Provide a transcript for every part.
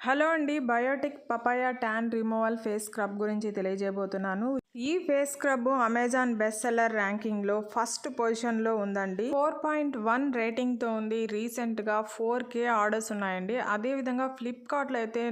Hello అండి biotique papaya tan removal face scrub గురించి తెలియజేయబోతున్నాను. ఈ face scrub Amazon best seller ర్యాంకింగ్లో first పొజిషన్లో ఉందండి. ఫోర్ పాయింట్ వన్ రేటింగ్తో ఉంది. రీసెంట్గా ఫోర్ కే ఆర్డర్స్ ఉన్నాయండి. అదే విధంగా ఫ్లిప్కార్ట్లో అయితే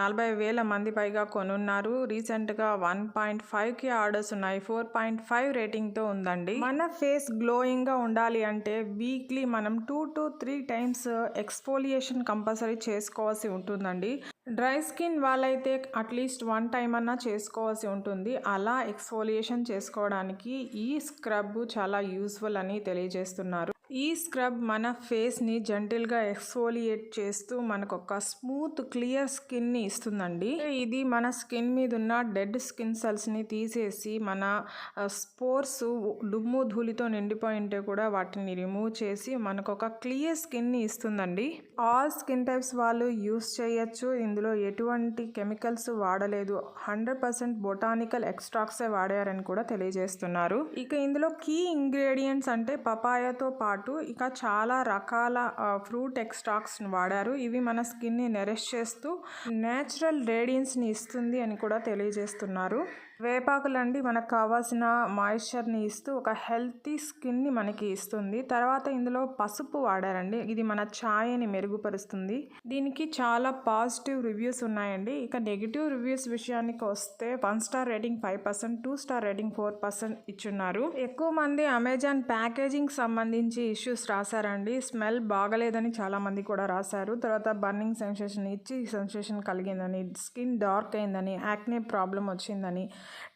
నలభై వేల మంది పైగా కొనున్నారు. రీసెంట్గా one point five K orders ఉన్నాయి. ఫోర్ పాయింట్ ఫైవ్ రేటింగ్తో ఉందండి. మన ఫేస్ గ్లోయింగ్గా ఉండాలి అంటే వీక్లీ మనం two to three times exfoliation compulsory చేసుకోవాల్సి ఉంటుందండి. డ్రై స్కిన్ వాళ్ళైతే అట్లీస్ట్ వన్ టైం అన్నా చేసుకోవాల్సి ఉంటుంది. అలా ఎక్స్ఫోలియేషన్ చేసుకోవడానికి ఈ స్క్రబ్ చాలా యూస్ఫుల్ అని తెలియజేస్తున్నారు. ఈ స్క్రబ్ మన ఫేస్ని జెంటిల్గా ఎక్స్ఫోలియేట్ చేస్తూ మనకు ఒక స్మూత్ క్లియర్ స్కిన్ని ఇస్తుందండి. ఇది మన స్కిన్ మీద ఉన్న డెడ్ స్కిన్ సెల్స్ని తీసేసి మన స్పోర్స్ దుమ్ము ధూళితో నిండిపోయి ఉంటే కూడా వాటిని రిమూవ్ చేసి మనకు ఒక క్లియర్ స్కిన్ని ఇస్తుందండి. ఆల్ స్కిన్ టైప్స్ వాళ్ళు యూస్ చేయొచ్చు. ఇందులో ఎటువంటి కెమికల్స్ వాడలేదు. హండ్రెడ్ పర్సెంట్ బొటానికల్ ఎక్స్ట్రాక్సే వాడారని కూడా తెలియజేస్తున్నారు. ఇక ఇందులో కీ ఇంగ్రీడియంట్స్ అంటే పపాయతో పాటు ఇక చాలా రకాల ఫ్రూట్ ఎక్స్ట్రాక్ట్స్ వాడారు. ఇవి మన స్కిన్ని నెరెష్ చేస్తూ నేచురల్ రేడియన్స్ని ఇస్తుంది అని కూడా తెలియజేస్తున్నారు. వేపాకులండి మనకు కావాల్సిన మాయిశ్చర్ని ఇస్తూ ఒక హెల్తీ స్కిన్ని మనకి ఇస్తుంది. తర్వాత ఇందులో పసుపు వాడారండి. ఇది మన ఛాయని మెరుగుపరుస్తుంది. దీనికి చాలా పాజిటివ్ రివ్యూస్ ఉన్నాయండి. ఇక నెగిటివ్ రివ్యూస్ విషయానికి వస్తే one star rating five percent two star rating four percent ఇచ్చున్నారు. ఎక్కువ మంది అమెజాన్ ప్యాకేజింగ్ సంబంధించి ఇష్యూస్ రాశారండి. స్మెల్ బాగలేదని చాలా మంది కూడా రాశారు. తర్వాత బర్నింగ్ సెన్సేషన్ ఇచ్చి సెన్సేషన్ కలిగిందని స్కిన్ డార్క్ అయిందని యాక్నే ప్రాబ్లం వచ్చిందని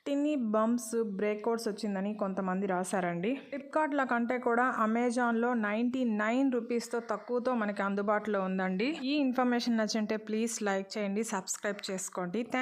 టిన్నీ బంప్స్ బ్రేక్అవుట్స్ వచ్చిందని కొంతమంది రాశారండి. ఫ్లిప్కార్ట్ల కంటే కూడా అమెజాన్లో నైంటీ నైన్ రూపీస్తో తక్కువతో మనకి అందుబాటులో ఉందండి. ఈ ఇన్ఫర్మేషన్ నచ్చింటే ప్లీజ్ లైక్ చేయండి సబ్స్క్రైబ్ చేసుకోండి. థ్యాంక్